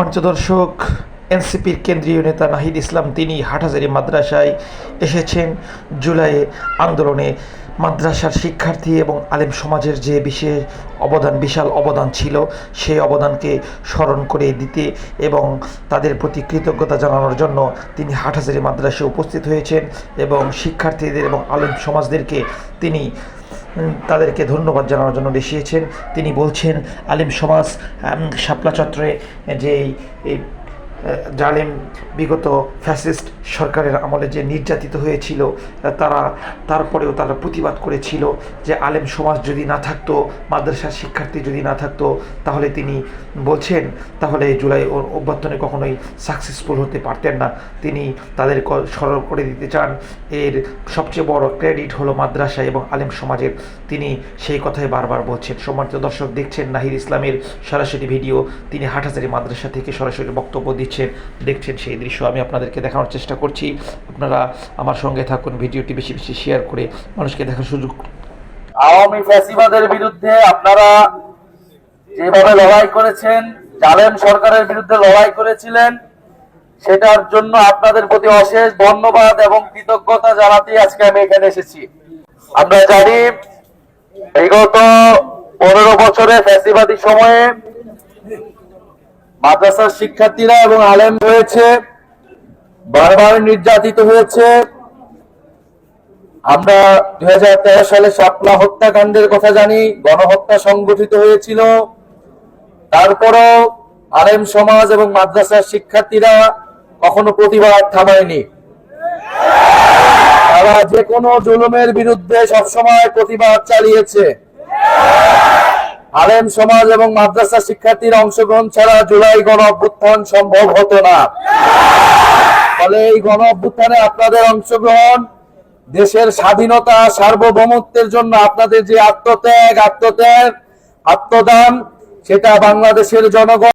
মঞ্চ দর্শক, এনসিপির কেন্দ্রীয় নেতা নাহিদ ইসলাম, তিনি হাটহাজারি মাদ্রাসায় এসেছেন। জুলাইয়ে আন্দোলনে মাদ্রাসার শিক্ষার্থী এবং আলেম সমাজের যে বিশেষ অবদান, বিশাল অবদান ছিল, সেই অবদানকে স্মরণ করে দিতে এবং তাদের প্রতি কৃতজ্ঞতা জানানোর জন্য তিনি হাটহাজারি মাদ্রাসায় উপস্থিত হয়েছেন এবং শিক্ষার্থীদের এবং আলেম সমাজদেরকে তিনি তাদেরকে ধন্যবাদ জানানোর জন্য এসেছেন তিনি বলছেন আলিম সমাজ শাপলা চত্বরে যে এই- জালেম, বিগত ফ্যাসিস্ট সরকারের আমলে যে নির্যাতিত হয়েছিল তারা তারপরেও তারা প্রতিবাদ করেছিল যে আলেম সমাজ যদি না থাকতো, মাদ্রাসার শিক্ষার্থী যদি না থাকতো, তাহলে তিনি বলছেন, তাহলে জুলাই অভ্যর্থনে কখনোই সাকসেসফুল হতে পারতেন না। তিনি তাদের স্মরণ করে দিতে চান, এর সবচেয়ে বড় ক্রেডিট হলো মাদ্রাসা এবং আলেম সমাজের। তিনি সেই কথাই বারবার বলছেন। সম্মানিত দর্শক দেখছেন নাহির ইসলামের সরাসরি ভিডিও। তিনি হাটহাজারি মাদ্রাসা থেকে সরাসরি বক্তব্য দিচ্ছেন। দেখছেন সেই দৃশ্য আমি আপনাদেরকে দেখানোর চেষ্টা করছি। আপনারা আমার সঙ্গে থাকুন, ভিডিওটি বেশি বেশি শেয়ার করে মানুষকে দেখার সুযোগ আওয়ামী ফ্যাসিবাদের বিরুদ্ধে আপনারা যেভাবে লড়াই করেছেন, জালেম সরকারের বিরুদ্ধে লড়াই করেছিলেন, সেটার জন্য আপনাদের প্রতি অশেষ ধন্যবাদ এবং কৃতজ্ঞতা জানাতে আজকে আমি এখানে এসেছি। আমরা জানি বিগত পনেরো বছরে ফ্যাসিবাদী সময়ে মাদ্রাসার শিক্ষার্থীরা এবং আলেম হয়েছে বারবার নির্যাতিত হয়েছে। আমরা দুই সালে শাপলা হত্যাকাণ্ডের কথা জানি, গণহত্যা সংগঠিত হয়েছিল। তারপরও আলেম সমাজ এবং মাদ্রাসার শিক্ষার্থীরা কখনো প্রতিবাদ থামায়নি। তারা যে কোনো জুলুমের বিরুদ্ধে সবসময় প্রতিবাদ চালিয়েছে। আলেম সমাজ এবং মাদ্রাসা শিক্ষার্থীর অংশগ্রহণ ছাড়া জুলাই গণ অভ্যুত্থান সম্ভব হতো না। ফলে এই গণ অভ্যুত্থানে আপনাদের অংশগ্রহণ, দেশের স্বাধীনতা, সার্বভৌমত্বের জন্য আপনাদের যে আত্মত্যাগ আত্মত্যাগ, আত্মদান, সেটা বাংলাদেশের জনগণ